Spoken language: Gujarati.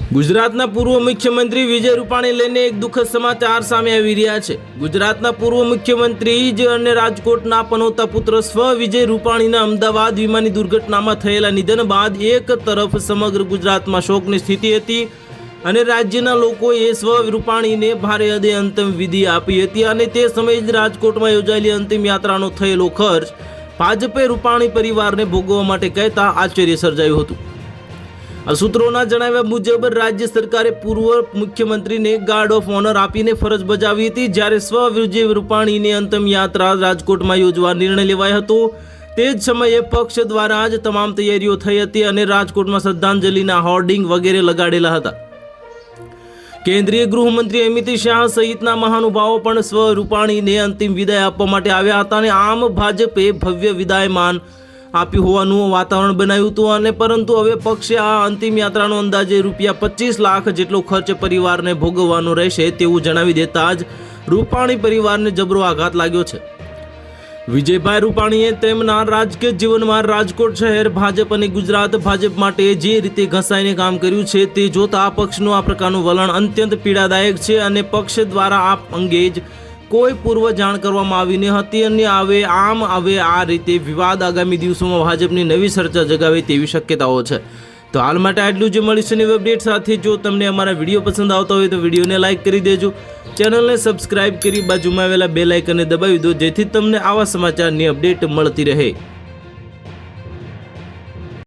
ગુજરાતના પૂર્વ મુખ્યમંત્રી વિજય રૂપાણી લઈને એક દુઃખદ સમાચાર સામે આવી રહ્યા છે. ગુજરાતના પૂર્વ મુખ્યમંત્રી જ અને રાજકોટના પનોતા પુત્ર સ્વ વિજય રૂપાણીના અમદાવાદ વિમાની દુર્ઘટનામાં થયેલા નિધન બાદ એક તરફ સમગ્ર ગુજરાતમાં શોકની સ્થિતિ હતી અને રાજ્યના લોકોએ સ્વ રૂપાણીને ભારે હદે અંતિમ વિધિ આપી હતી અને તે સમયે જ રાજકોટમાં યોજાયેલી અંતિમ યાત્રાનો થયેલો ખર્ચ ભાજપે રૂપાણી પરિવારને ભોગવવા માટે કહેતા આશ્ચર્ય સર્જાયું હતું. સૂત્રોના જણાવ્યા મુજબ રાજ્ય સરકારે પૂર્વ મુખ્યમંત્રીને ગાર્ડ ઓફ ઓનર આપીને ફરજ બજાવી હતી. જ્યારે સ્વ વિજય રૂપાણીની અંતિમ યાત્રા રાજકોટમાં યોજવા નિર્ણય લેવાયો હતો. તે જ સમયે પક્ષ દ્વારા જ તમામ તૈયારીઓ થઈ હતી અને રાજકોટમાં શ્રદ્ધાંજલિના હોર્ડિંગ વગેરે લગાડેલા હતા. કેન્દ્રીય ગૃહમંત્રી અમિત શાહ સહિતના મહાનુભાવો પણ સ્વ રૂપાણીને અંતિમ વિદાય આપવા માટે આવ્યા હતા અને આમ ભાજપે ભવ્ય વિદાયમાન આપ્યું હોવાનું વાતાવરણ બનાવ્યું હતું અને પરંતુ હવે પક્ષે આ અંતિમ યાત્રાનો અંદાજે રૂપિયા પચીસ લાખ જેટલો ખર્ચ પરિવારને ભોગવવાનો રહેશે તેવું જણાવી દેતા જ રૂપાણી પરિવારને જબરો આઘાત લાગ્યો છે. વિજયભાઈ રૂપાણીએ તેમના રાજકીય જીવનમાં રાજકોટ શહેર, ભાજપ અને ગુજરાત ભાજપ માટે જે રીતે ઘસાઈને કામ કર્યું છે તે જોતા પક્ષનું આ પ્રકારનું વલણ અત્યંત પીડાદાયક છે અને પક્ષ દ્વારા આ અંગે જ કોઈ પૂર્વ જાણ કરવામાં આવી ન હતી અને હવે આમ હવે આ રીતે વિવાદ આગામી દિવસોમાં ભાજપની નવી ચર્ચા જગાવે તેવી શક્યતાઓ છે. તો હાલ માટે આટલું જ મળીશું નવી અપડેટ સાથે. જો તમને અમારા વીડિયો પસંદ આવતા હોય તો વિડીયોને લાઇક કરી દેજો. ચેનલને સબસ્ક્રાઇબ કરી બાજુમાં આવેલા બે લાઇકને દબાવી દો જેથી તમને આવા સમાચારની અપડેટ મળતી રહે.